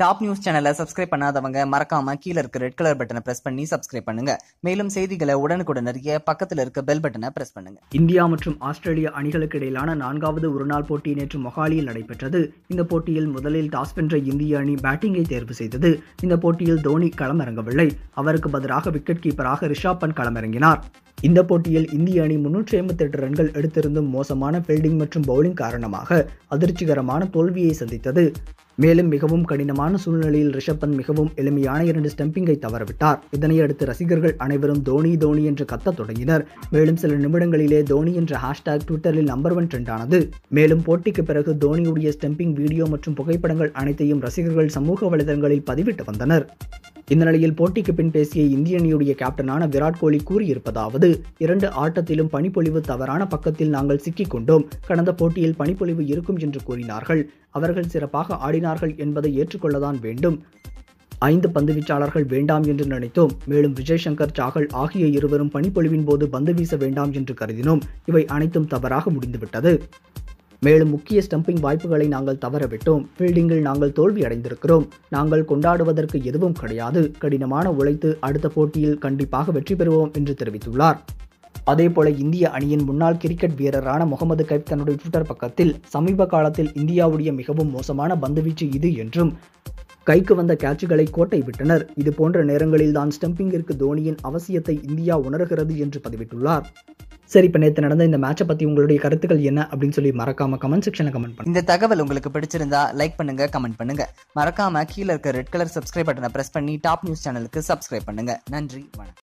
Top news சேனலை subscribe பண்ணாதவங்க மறக்காம கீழ இருக்க ரெட் கலர் பட்டனை பிரஸ் பண்ணி சப்ஸ்கிரைப் பண்ணுங்க. மேலும் செய்திகளை உடனுக்குடன் அறிய பக்கத்துல இருக்க பெல் பட்டனை பிரஸ் பண்ணுங்க. இந்தியா மற்றும் ஆஸ்திரேலியா அணிகளுக்கு இடையிலான நான்காவது ஒருநாள் போட்டி நேற்று மொஹாலியில் நடைபெற்றது. இந்த போட்டியில் முதலில் டாஸ் வென்ற இந்திய அணி பேட்டிங்கை தேர்வு செய்தது. இந்த போட்டியில் தோனி களமிறங்கவில்லை. அவருக்கு பதிலாக விக்கெட் கீப்பராக ரிஷாப் பண்ட் களமிறங்கினார். இந்த போட்டியில் இந்திய அணி முன்னூற்றி ஐம்பத்தி எட்டு ரன்கள் எடுத்திருந்தும் மோசமான ஃபீல்டிங் மற்றும் பவுலிங் காரணமாக அதிர்ச்சிகரமான தோல்வியை சந்தித்தது. மேலும் மிகவும் கடினமான சூழ்நிலையில் ரிஷப் பந்த் மிகவும் எளிமையான இரண்டு ஸ்டம்பிங்கை தவறவிட்டார். இதனையடுத்து ரசிகர்கள் அனைவரும் தோனி தோனி என்று கத்த தொடங்கினர். மேலும் சில நிமிடங்களிலே தோனி என்ற ஹேஷ்டாக் ட்விட்டரில் நம்பர் ஒன் ட்ரெண்ட் ஆனது. மேலும் போட்டிக்கு பிறகு தோனியுடைய ஸ்டம்பிங் வீடியோ மற்றும் புகைப்படங்கள் அனைத்தையும் ரசிகர்கள் சமூக வலைதளங்களில் பதிவிட்டு வந்தனர். இந்த நிலையில் போட்டிக்கு பின் பேசிய இந்திய அணியுடைய கேப்டனான விராட் கோலி கூறியிருப்பதாவது இரண்டு ஆட்டத்திலும் பனிப்பொழிவு தவறான பக்கத்தில் நாங்கள் சிக்கிக் கொண்டோம் கடந்த போட்டியில் பனிப்பொழிவு இருக்கும் என்று கூறினார்கள். அவர்கள் சிறப்பாக ஆடினார்கள் என்பதை ஏற்றுக்கொள்ளதான் வேண்டும். ஐந்து பந்து வீச்சாளர்கள் வேண்டாம் என்று நினைத்தோம். மேலும் விஜய் சங்கர் சாகல் ஆகிய இருவரும் பனிப்பொழிவின் போது பந்து வீச வேண்டாம் என்று கருதினோம். இவை அனைத்தும் தவறாக முடிந்துவிட்டது. மேலும் முக்கிய ஸ்டம்பிங் வாய்ப்புகளை நாங்கள் தவறவிட்டோம். ஃபீல்டிங்கில் நாங்கள் தோல்வி அடைந்திருக்கிறோம். நாங்கள் கொண்டாடுவதற்கு எதுவும் கிடையாது. கடினமான உழைத்து அடுத்த போட்டியில் கண்டிப்பாக வெற்றி பெறுவோம் என்று தெரிவித்துள்ளார். அதேபோல இந்திய அணியின் முன்னாள் கிரிக்கெட் வீரரான முகமது கைப் தன்னுடைய ட்விட்டர் பக்கத்தில் சமீப காலத்தில் இந்தியாவுடைய மிகவும் மோசமான பந்துவீச்சு இது என்றும் கைக்கு வந்த கேட்சுகளை கோட்டை விட்டனர். இது போன்ற நேரங்களில் தான் ஸ்டம்பிங்கிற்கு தோனியின் அவசியத்தை இந்தியா உணர்கிறது என்று பதிவிட்டுள்ளார். சரி இப்போ நேற்று நடந்த இந்த மேட்சை பற்றி உங்களுடைய கருத்துக்கள் என்ன அப்படின்னு சொல்லி மறக்காம கமெண்ட் செக்ஷனில் கமெண்ட் பண்ணுங்க. இந்த தகவல் உங்களுக்கு பிடிச்சிருந்தா லைக் பண்ணுங்க கமெண்ட் பண்ணுங்க. மறக்காம கீழ இருக்க ரெட் கலர் சப்ஸ்கிரைப் பட்டனை பிரஸ் பண்ணி டாப் நியூஸ் சேனலுக்கு சப்ஸ்கிரைப் பண்ணுங்க. நன்றி வணக்கம்.